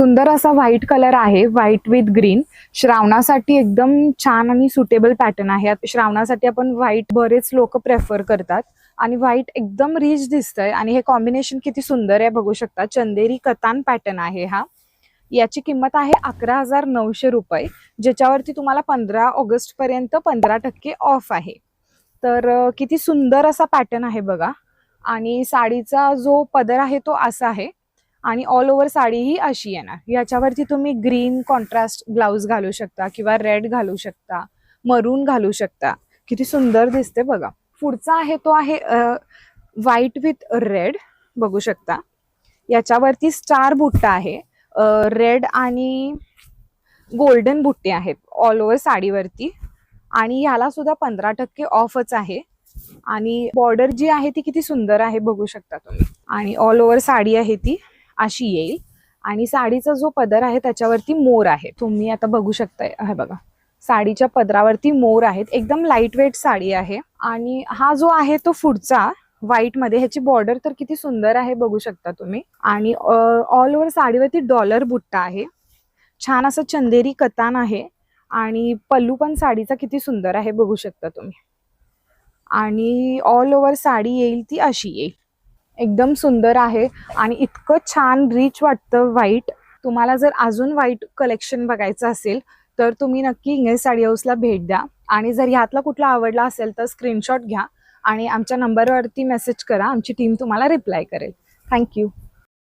सुंदर असा white colour आहे व्हाईट विथ ग्रीन श्रावणासाठी एकदम छान आणि सुटेबल पॅटर्न आहे. श्रावणासाठी आपण व्हाईट बरेच लोक प्रेफर करतात. आणि व्हाईट एकदम रिच दिसतंय. आणि हे कॉम्बिनेशन किती सुंदर आहे बघू शकता. चंदेरी कतान पॅटर्न आहे हा. याची किंमत आहे अकरा हजार नऊशे रुपये. ज्याच्यावरती तुम्हाला पंधरा ऑगस्ट पर्यंत पंधरा टक्के ऑफ आहे. तर किती सुंदर असा पॅटर्न आहे बघा. आणि साडीचा जो पदर आहे तो असा आहे. आणि ऑल ओव्हर साडी ही अशी येणार. याच्यावरती तुम्ही ग्रीन कॉन्ट्रास्ट ब्लाऊज घालू शकता किंवा रेड घालू शकता मरून घालू शकता. किती सुंदर दिसते बघा. पुढचा आहे तो आहे व्हाईट विथ रेड बघू शकता. याच्यावरती स्टार बुट्टा आहे. रेड आणि गोल्डन बुट्टे आहेत ऑल ओव्हर साडीवरती. आणि ह्याला सुद्धा पंधरा टक्के ऑफच आहे. आणि बॉर्डर जी आहे ती किती सुंदर आहे बघू शकता तुम्ही. आणि ऑल ओव्हर साडी आहे ती. अशी येईल. आणि साडीचा जो पदर आहे त्याच्यावरती मोर आहे. तुम्ही आता बघू शकताय. हे बघा. साडीच्या पदरावरती मोर आहेत. एकदम लाइट वेट साडी आहे. आणि हा जो आहे तो पुढचा व्हाईटमध्ये ह्याची बॉर्डर तर किती सुंदर आहे बघू शकता तुम्ही. आणि ऑल ओव्हर साडीवरती डॉलर बुट्टा आहे. छान असं चंदेरी कतान आहे. आणि पल्लू पण साडीचा किती सुंदर आहे बघू शकता तुम्ही. आणि ऑल ओव्हर साडी येईल ती अशी येईल. एकदम सुंदर आहे आणि इतकं छान रिच वाटतं व्हाईट तुम्हाला जर अजून व्हाईट कलेक्शन बघायचं असेल तर तुम्ही नक्की इंग्लिश साडी हाऊसला भेट द्या. आणि जर ह्यातला कुठला आवडला असेल तर स्क्रीनशॉट घ्या आणि आमच्या नंबरवरती मेसेज करा. आमची टीम तुम्हाला रिप्लाय करेल. थँक्यू